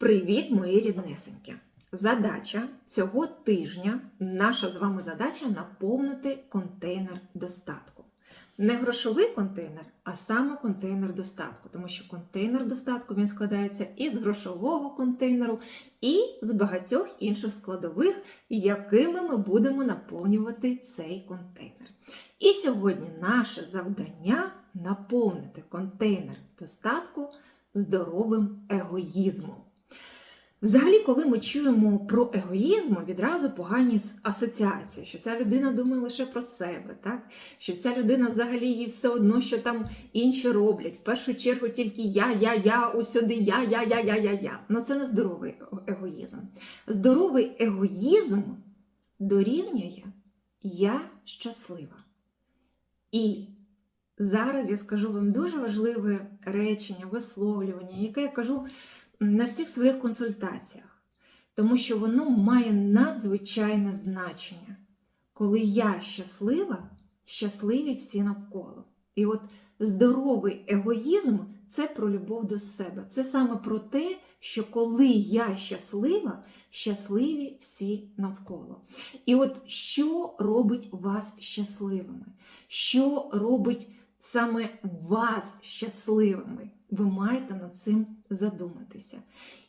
Привіт, мої ріднесенькі! Задача цього тижня, наша з вами задача наповнити контейнер достатку. Не грошовий контейнер, а саме контейнер достатку, тому що контейнер достатку він складається із грошового контейнеру і з багатьох інших складових, якими ми будемо наповнювати цей контейнер. І сьогодні наше завдання наповнити контейнер достатку здоровим егоїзмом. Взагалі, коли ми чуємо про егоїзм, відразу погані асоціації, що ця людина думає лише про себе, так? що ця людина взагалі їй все одно, що там інші роблять. В першу чергу тільки я, я, я, усюди я, я, я, я, я, я. Ну це не здоровий егоїзм. Здоровий егоїзм дорівнює я щаслива. І зараз я скажу вам дуже важливе речення, висловлювання, яке я кажу на всіх своїх консультаціях, тому що воно має надзвичайне значення. Коли я щаслива, щасливі всі навколо. І от здоровий егоїзм це про любов до себе. Це саме про те, що коли я щаслива, щасливі всі навколо. І от що робить вас щасливими? Що робить саме вас щасливими? Ви маєте над цим задуматися.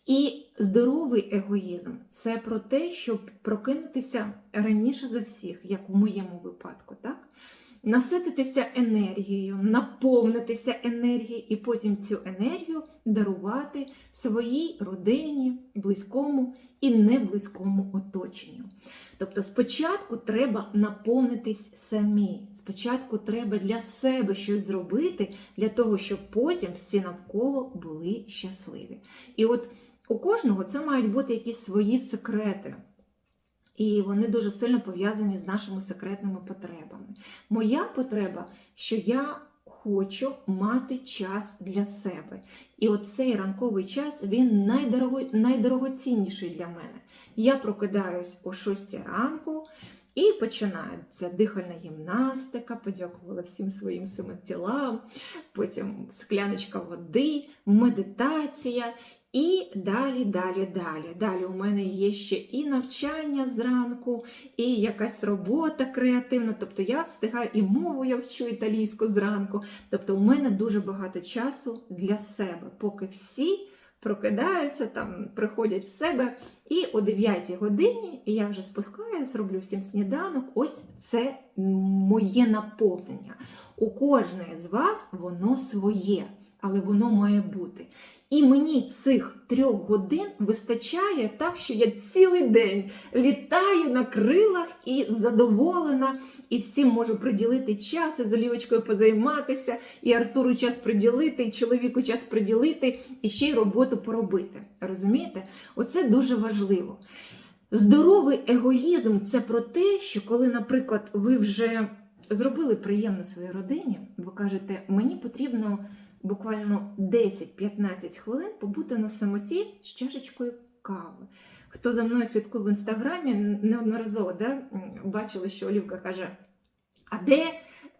І здоровий егоїзм це про те, щоб прокинутися раніше за всіх, як в моєму випадку, так? Насититися енергією, наповнитися енергією, і потім цю енергію дарувати своїй родині, близькому і неблизькому оточенню. Тобто, спочатку треба наповнитись самі. Спочатку треба для себе щось зробити, для того, щоб потім всі навколо були щасливі. І от у кожного це мають бути якісь свої секрети. І вони дуже сильно пов'язані з нашими секретними потребами. Моя потреба, що я хочу мати час для себе. І оцей ранковий час він найдорого, найдорогоцінніший для мене. Я прокидаюсь о 6 ранку і починається дихальна гімнастика, подякувала всім своїм семи тілам, потім скляночка води, медитація. І далі, далі, далі. Далі у мене є ще і навчання зранку, і якась робота креативна. Тобто я встигаю і мову я вчу італійську зранку. Тобто, у мене дуже багато часу для себе, поки всі прокидаються, там приходять в себе. І о 9 годині я вже спускаюсь, роблю всім сніданок. Ось це моє наповнення. У кожної з вас воно своє. Але воно має бути. І мені цих трьох годин вистачає так, що я цілий день літаю на крилах і задоволена, і всім можу приділити час, і з Олівочкою позайматися, і Артуру час приділити, і чоловіку час приділити, і ще й роботу поробити. Розумієте? Оце дуже важливо. Здоровий егоїзм це про те, що коли, наприклад, ви вже зробили приємно своїй родині, ви кажете, мені потрібно буквально 10-15 хвилин побути на самоті з чашечкою кави. Хто за мною слідкує в інстаграмі, неодноразово да, бачили, що Олівка каже: А де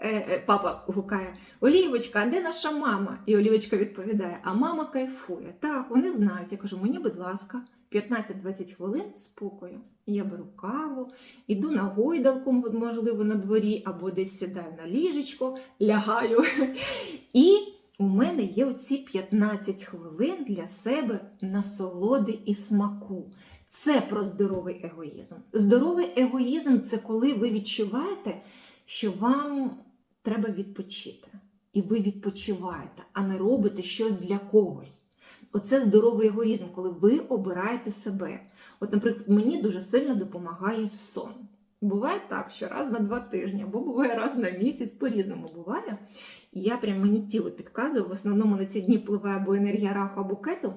е, папа гукає Олівочка, а де наша мама? І Олівочка відповідає: А мама кайфує. Так, вони знають. Я кажу, мені, будь ласка, 15-20 хвилин спокою. Я беру каву, йду на гойдалку, можливо, на дворі, або десь сідаю на ліжечко, лягаю. І у мене є оці 15 хвилин для себе насолоди і смаку. Це про здоровий егоїзм. Здоровий егоїзм це коли ви відчуваєте, що вам треба відпочити. І ви відпочиваєте, а не робите щось для когось. Оце здоровий егоїзм, коли ви обираєте себе. От, наприклад, мені дуже сильно допомагає сон. Буває так, що раз на два тижні, або буває раз на місяць, по-різному буває. І я прям мені тіло підказує, в основному на ці дні впливає або енергія раху, або кету.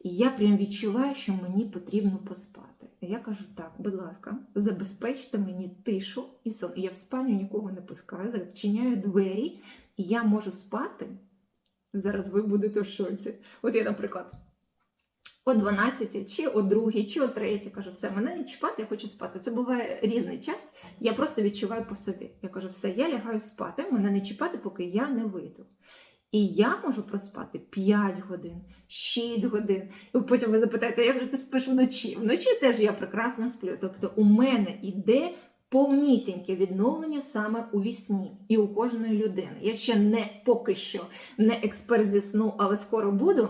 І я прям відчуваю, що мені потрібно поспати. І я кажу: так, будь ласка, забезпечте мені тишу і сон. І я в спальню нікого не пускаю, зачиняю двері, і я можу спати. Зараз ви будете в шоці. От я, наприклад о 12, чи о 2, чи о 3. Кажу, все, мене не чіпати, я хочу спати. Це буває різний час. Я просто відчуваю по собі. Я кажу, все, я лягаю спати, мене не чіпати, поки я не вийду. І я можу проспати 5 годин, 6 годин. І потім ви запитаєте, як же ти спиш вночі? Вночі теж я прекрасно сплю. Тобто у мене іде повнісіньке відновлення саме у вісні і у кожної людини. Я ще не поки що не експерт зі сну, але скоро буду.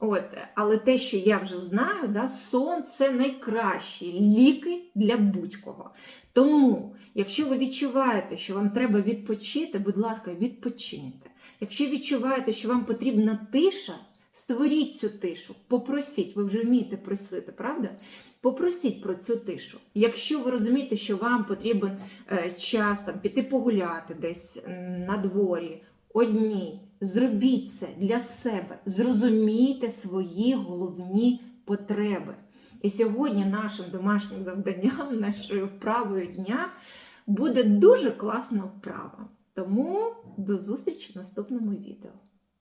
От, але те, що я вже знаю, да, сон це найкращі ліки для будь-кого. Тому, якщо ви відчуваєте, що вам треба відпочити, будь ласка, відпочиньте. Якщо відчуваєте, що вам потрібна тиша, створіть цю тишу, попросіть, ви вже вмієте просити, правда? Попросіть про цю тишу. Якщо ви розумієте, що вам потрібен е, час там, піти погуляти десь на дворі, одній, зробіть це для себе, зрозумійте свої головні потреби. І сьогодні нашим домашнім завданням, нашою вправою дня буде дуже класна вправа. Тому до зустрічі в наступному відео.